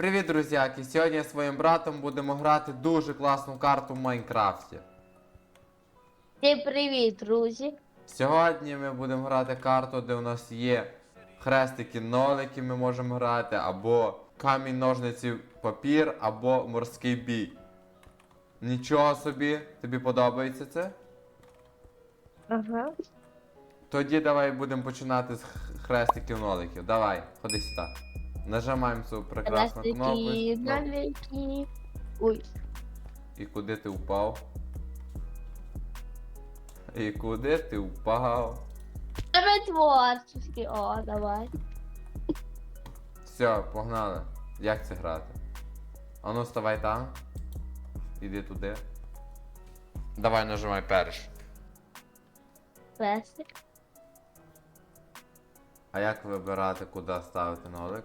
Привіт, друзяки! Сьогодні з своїм братом будемо грати дуже класну карту в Майнкрафті. Всім привіт, друзі. Сьогодні ми будемо грати карту, де у нас є хрестики, нолики ми можемо грати, або камінь, ножниці, папір, або морський бій. Нічого собі, тобі подобається це? Ага. Тоді давай будемо починати з хрестиків ноликів. Давай, ходи сюди. Нажимаємо цю прекрасну кнопку. Ластики, Ну. Ой. І куди ти впав? І куди ти впав? Тебе творческий. О, давай. Все, погнали. Як це грати? Ану, ставай там. Іди туди. Давай нажимай перш. Песик. А як вибирати, куди ставити нолик?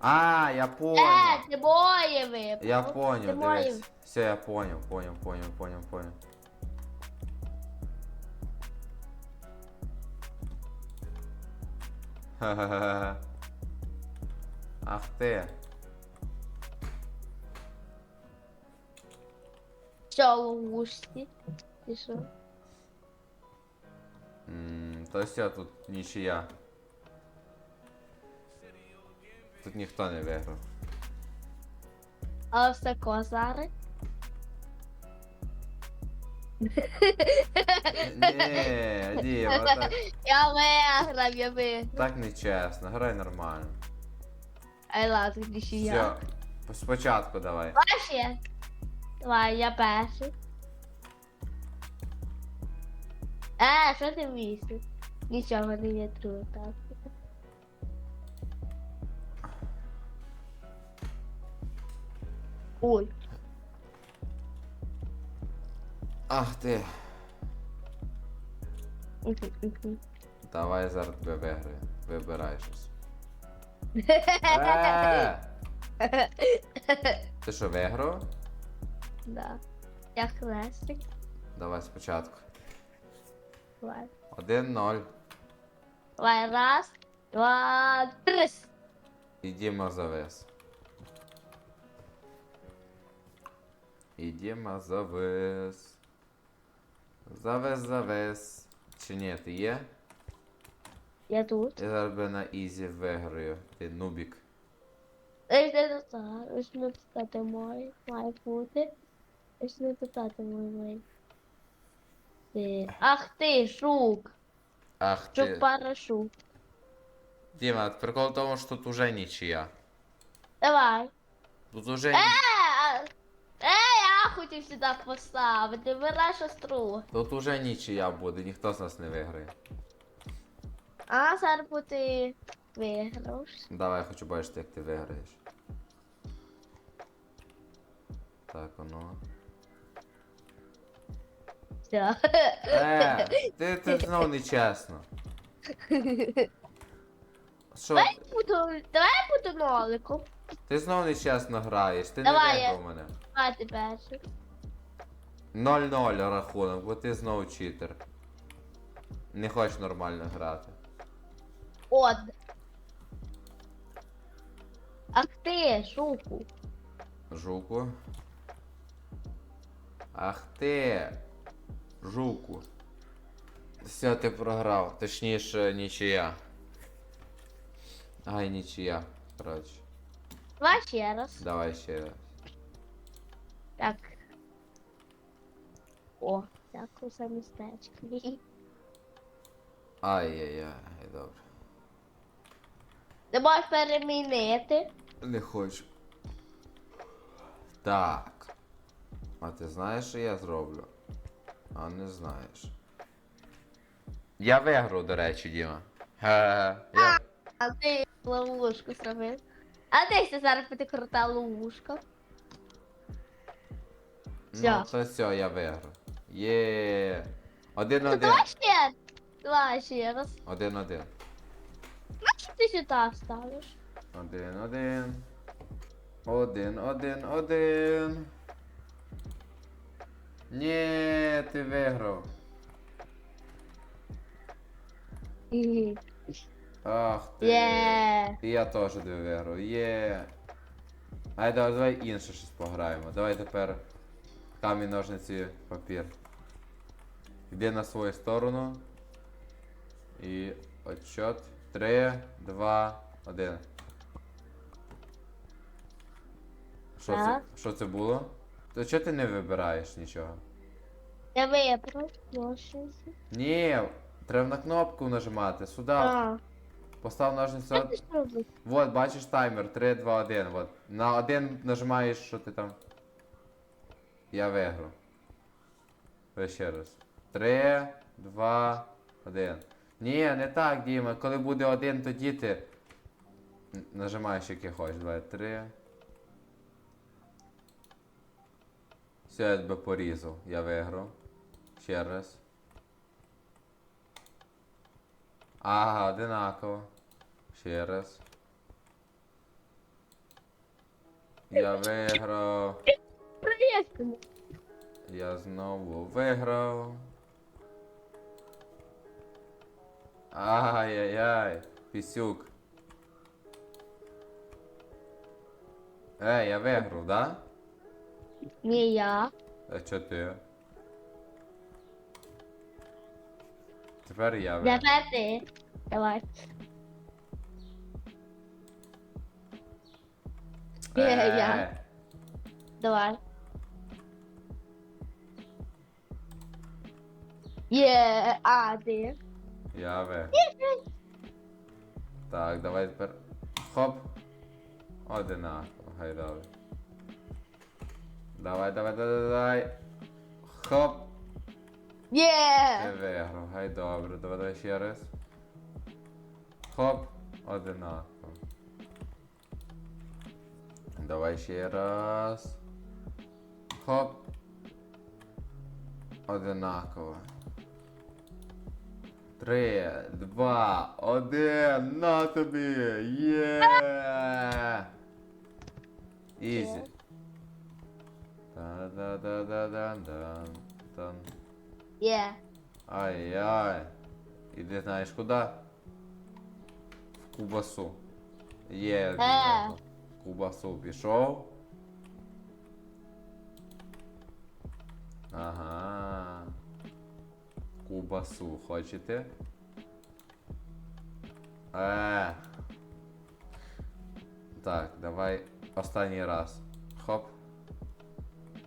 А, я Е, понял. ти моє випав. Я Ти понял, моє. дивись. Все, я понял, понял, понял, понял, понял. Ха-ха-ха. Ах ти. Що в ловушці? Ти що? М, То все, тут нічия. Тут ніхто не виграв. А все козари? Ні, Діма, так, Я виграв, я виграв. так не чесно, грай нормально. Ай, ладно, нічия. Все, спочатку давай. Ваші? Давай, я перший. Е, що ти місяць? Нічого не є трue, Ой, Ах ти. Давай зараз тебе виграю. Вибирай щось. Е! Ти що, виграв? Да. Я хлестик. Давай спочатку. Давай. Один-ноль. Давай, раз, два, три. І Діма завис. І Діма завис. Завис, завис. Чи ні, ти є? Я тут. Я зараз би на ізі виграю. Ти нубік. Ось не питати, ось не питати мої, має бути. Ось не питати мої мої. Ти. Ах ти, жук. Ах ти. Жук парашут. Діма, прикол в тому, що тут уже нічия. Давай. Тут уже ні... а- е, я хотів сюди поставити, вираж остру. Тут уже нічия буде, ніхто з нас не виграє. А зараз буде виграв. Давай, я хочу бачити, як ти виграєш. Так, воно. Все. Е, ти, ти знову нечесно. Що? Давай буду, давай буду ноликом. Ти знову нечесно граєш, ти Давай, не я- виграв мене. А ти перший. 0-0 рахунок, бо ти знову читер. Не хочеш нормально грати. Од. Ах ти, жуку. Жуку. Ах ти. Жуку. Все, ти програв. Точніше, нічия. Ай, нічия. Коротше. Давай ще раз. Давай ще раз. Так. О, дякую за містечко. Ай-яй-яй, добре. Ти можеш перемінити. Не хочу. Так. А ти знаєш, що я зроблю? А не знаєш. Я виграв, до речі, Діма. Ге-ге. Я... А ти ловушку зробив. А ще зараз буде крута ловушка. Ну, Всьо. то все, я виграв. Є. Один-один. Давай ще. Давай ще раз. Один-один. Що ти сюди ставиш? Один-один. Один-один-один. Ні, ти виграв. Ах ти. Є. І я теж виграв. Є. Ай, давай, давай інше щось пограємо. Давай тепер камінь, ножниці, папір. Йди на свою сторону. І отчет. Три, два, один. Що це, що це було? То чого ти не вибираєш нічого? Я вибрав ножниці. Ні, треба на кнопку нажимати. Сюди. А, Постав ножниці. робиш? Вот, бачиш таймер 3, 2, 1. Вот. На один нажимаєш, що ти там. Я виграв. Ви ще раз. 3, 2, 1. Ні, не так, Діма. Коли буде один, тоді ти нажимаєш, який хочеш. Давай, 3. Все, я тебе порізав. Я виграв. Ще раз. Ага, одинаково. Ще раз. Я виграв. Проєктами. Я знову виграв. Ай-яй-яй, пісюк. Ей, я виграв, да? Ні, я. А чо ти? Тепер я виграв. Тепер ти. Давай. Ні, я. Е, Давай. Є, а, ти. Я виграв. Так, давай тепер. Хоп. Одинаково, гай давай. Давай, давай, давай, давай. Хоп. Ти Є. виграв, гай добре, давай, давай ще раз. Хоп. Одинаково. Давай ще раз. Хоп. Одинаково. Три, два, один, на тобі! Є! Ізі. Та-да-да-да-да-дан. Є. Ай-яй. Іди знаєш куди? В Кубасу. Є. Е. В Кубасу пішов. Ага. Кубасу хочете? Е. Так, давай останній раз. Хоп.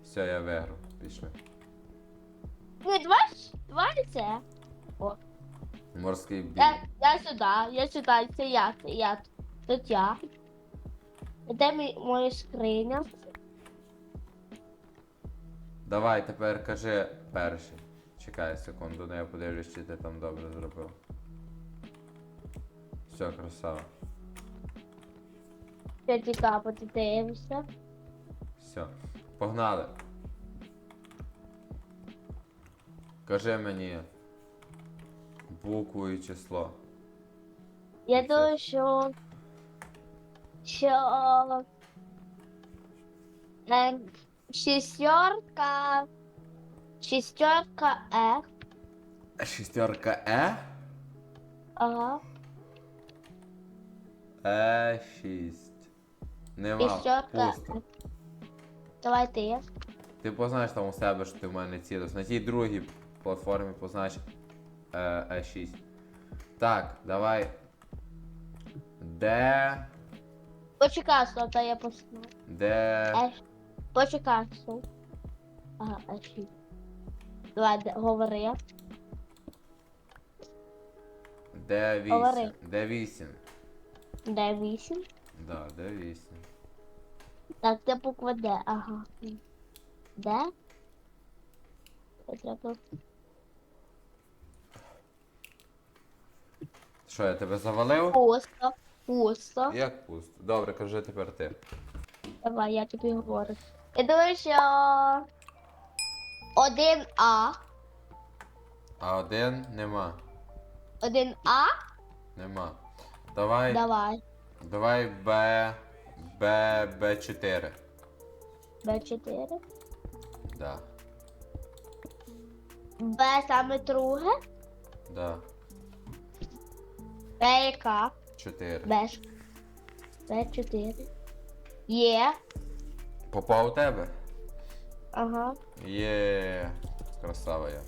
Все, я виграв. Пішли. Ну, давай, давай це. Морський бій. Я, я сюди, я сюди, це я, це я. Тут я. Де мій моя скриня? Давай тепер кажи перший. Чекай секунду, ну я подивлюсь, чи ти там добре зробив. Все, красава. Це цікаво, ти дивишся. Все. Погнали. Кажи мені букву і число. Я думаю, що. Що. Е, шістерка. Шестерка э. Шестерка э? Ага. Э шесть. Нема. Шестерка. Пусто. Э. Давай ти. Ти познаєш там у себе, що ти в мене цілиш. На тій другій платформі познаєш е, е 6. Так, давай. Де. Почекай, стоп, я посну. Де. Е... Почекай, стоп. Ага, е 6. Ладно, говори. Де вісім? Говори. Де вісім? Д 8. Да, де вісім. Так, це буква Д, ага. Д? Треба. Що, я тебе завалив? Пусто. Пусто. Як пусто? Добре, кажи тепер ти. Давай, я тобі говорю. Я думаю, що один А. А один нема. Один А. Нема. Давай. Давай. Давай Б. Б. Б4. Б4. Да. Б саме друге. Да. Б яка? 4. Б. ж. Б4. Є. Попав у тебе? Ага. Є. Красава я.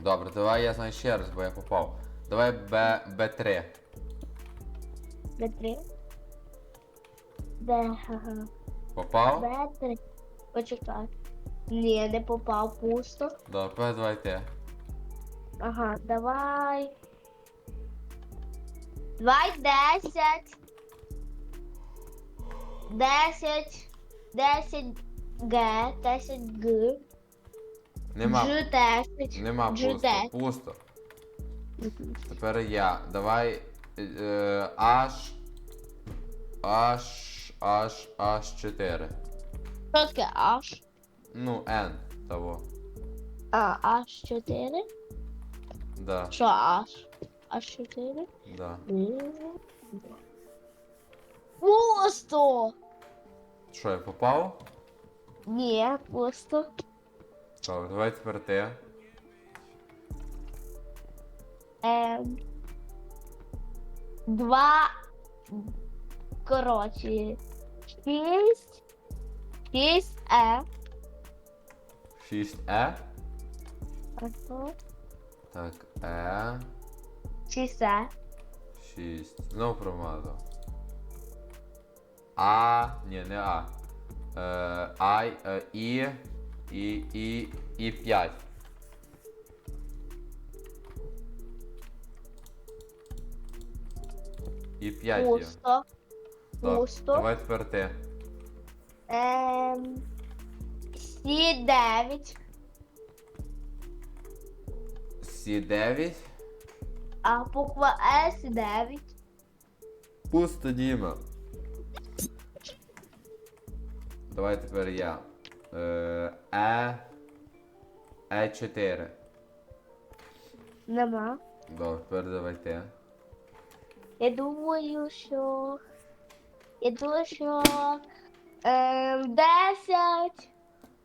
Добре, давай я знаю ще раз, бо я попав. Давай Б, Б3. Б3. Де, ага. Попав? Б3. Почекай. Ні, не попав пусто. Добре, давай ти. Ага, давай. Давай десять. Десять. Десять Г. Десять Г. Нема. Ж десять. Нема Ж пусто. Пусто. Тепер я. Давай. Е, H. H. H. H4. Що таке H? Ну, N. Того. А, H4? Да. Що H? H4? Да. Пусто! Що, я попав? Ні, пусто. Добре, давай тепер ти. Ем, два. Коротше. Шість. Шість Е. 6E. Ага. Так, Е. Шість Е. 6. Знову промазав. А. Ні, не А. Е, е, І. І, І, І 5. І 5 є. Пусто. Так, Пусто. Давай тепер ти. Ем, Сі дев'ять. Сі 9. А буква С дев'ять. Пусто, Діма. Давай тепер я. Е, Е. Е 4. Нема. Добре, тепер давай ти. Я думаю, що. Я думаю, що. Ем, 10.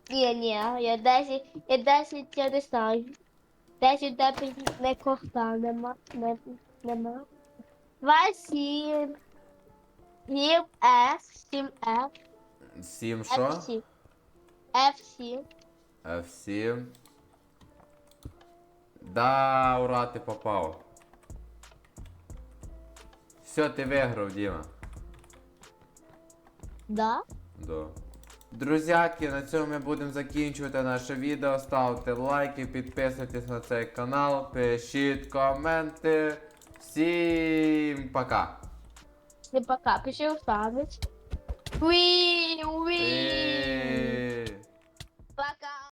Ні, ні, я 10. Я 10, я не знаю. 10 тебе не коста, нема. Не, нема. 2, 7. 7 F, 7 F. 7 що? F7. F7. F7. Да, ура, ти попав. Все, ти виграв, Діма. Да? Да. Друзяки, на цьому ми будемо закінчувати наше відео. Ставте лайки, підписуйтесь на цей канал, пишіть коменти. Всім пока! Не пока, пиши в วิววิ